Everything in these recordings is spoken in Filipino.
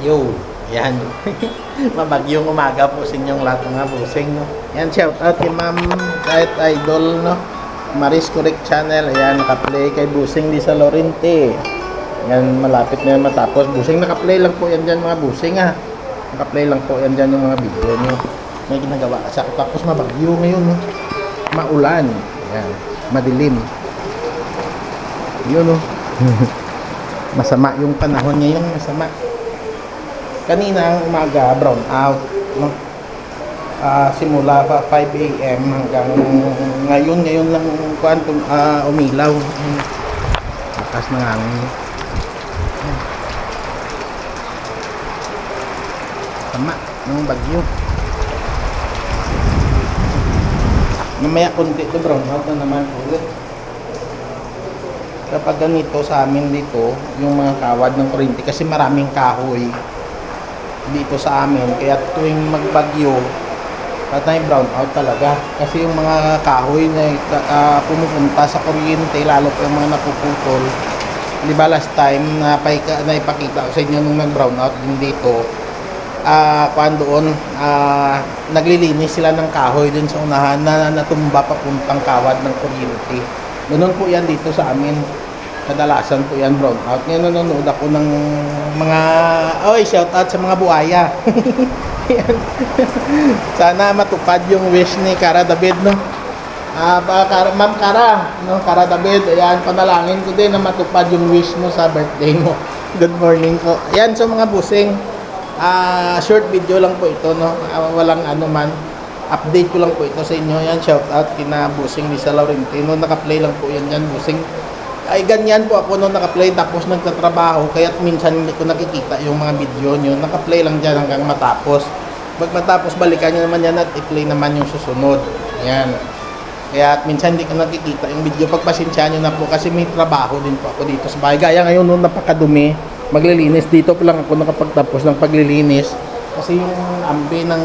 Yo, yan. Mabagyong umaga po sa inyong lahat mga busing, no? Yan, shout out kay Ma'am Kahit Idol, no? Maris Correct Channel, ayan, nakaplay kay Busing di sa Lorente. Yan, malapit na yan matapos. Busing, nakaplay lang po yan dyan mga busing, ha? Nakaplay lang po yan dyan yung mga video nyo. May ginagawa kasi ako. Tapos mabagyo ngayon, no? Maulan. Yan, madilim. Yun, no? masama yung panahon ngayon, masama kanina ang umaga brown out no? Ah, simula pa 5 AM hanggang ngayon ngayon lang kuan uh, umilaw. Ayun. lakas ng hangin. Sama ng bagyo. Mamaya konti to brown out na naman ulit. Kapag ganito sa amin dito yung mga kawad ng kuryente kasi maraming kahoy dito sa amin. Kaya tuwing magbagyo, patay brown out talaga. Kasi yung mga kahoy na uh, pumupunta sa kuryente, lalo pa yung mga napuputol. Di ba last time na, na ipakita ko sa inyo nung nag-brown out din dito, ah kuan doon, ah, naglilinis sila ng kahoy dun sa unahan na natumba papuntang kawad ng kuryente. Ganun po yan dito sa amin kadalasan po yan brown out. Ngayon nanonood ako ng mga, oy, shout out sa mga buhaya. Sana matupad yung wish ni Cara David, no? Ah, ba, Cara, Ma'am Cara, no? Cara David, ayan, panalangin ko din na matupad yung wish mo sa birthday mo. Good morning po. Ayan, so mga busing, ah, short video lang po ito, no? Ah, walang ano man. Update ko lang po ito sa inyo. Yan, shout out kina Busing Lisa Laurentino. Naka-play lang po yan yan, Busing ay ganyan po ako nung naka-play tapos nagtatrabaho kaya minsan hindi ko nakikita yung mga video nyo. Naka-play lang dyan hanggang matapos. Pag matapos balikan nyo naman yan at i-play naman yung susunod. Yan. Kaya minsan hindi ko nakikita yung video. Pagpasensya nyo na po kasi may trabaho din po ako dito sa bahay. Gaya ngayon nung napakadumi maglilinis. Dito po lang ako nakapagtapos ng paglilinis. Kasi yung ambi ng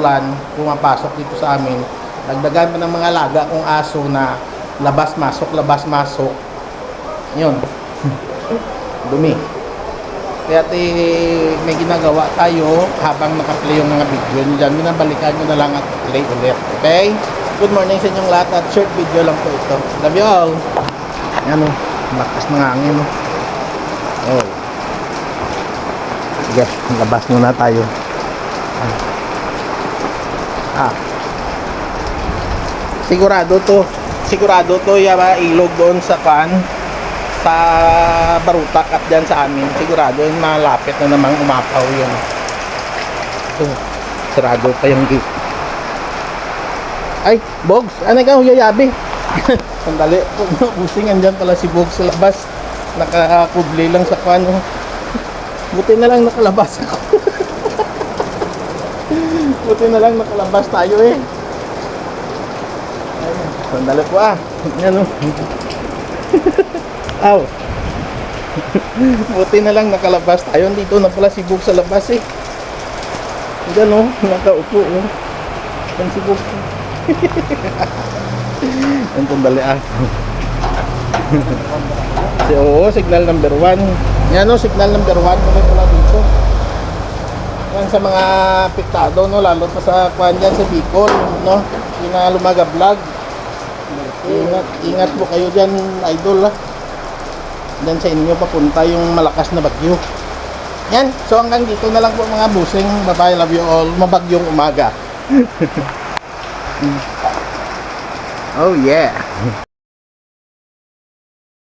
ulan pumapasok dito sa amin. Dagdagan pa ng mga laga kong aso na labas masok labas masok yun. Dumi. Kaya eh, may ginagawa tayo habang nakaplay yung mga video nyo dyan. Binabalikan nyo na lang at play ulit. Okay? Good morning sa inyong lahat at short video lang po ito. Love you all. Yan o. Lakas ng hangin o. Oh. Sige, labas muna tayo. Ah. Sigurado to. Sigurado to yung ilog doon sa kan sa Barutak at dyan sa amin sigurado yung malapit na namang umapaw yun. So, sarado pa yung gate. Ay Bogs ano ka huyayabi sandali busing andyan pala si Bogs sa labas. Nakakubli lang sa kano buti na lang nakalabas ako. Buti na lang nakalabas tayo eh. Sandali po ah. Yan o Aw. Buti na lang nakalabas tayo. Dito na pala si Bug sa labas eh. Diyan oh, nakaupo oh. Yan si Bug. Yan sandali ah. si, oo, signal number 1. Yan oh, signal number 1. Kami pala dito. Yan sa mga piktado, no? Lalo pa sa kwan dyan sa Bicol, no? Yung lumaga vlog. Ingat, ingat po kayo dyan, idol ah dan sa inyo papunta yung malakas na bagyo. Yan. So hanggang dito na lang po mga busing. Bye-bye. Love you all. Mabagyong umaga. oh yeah.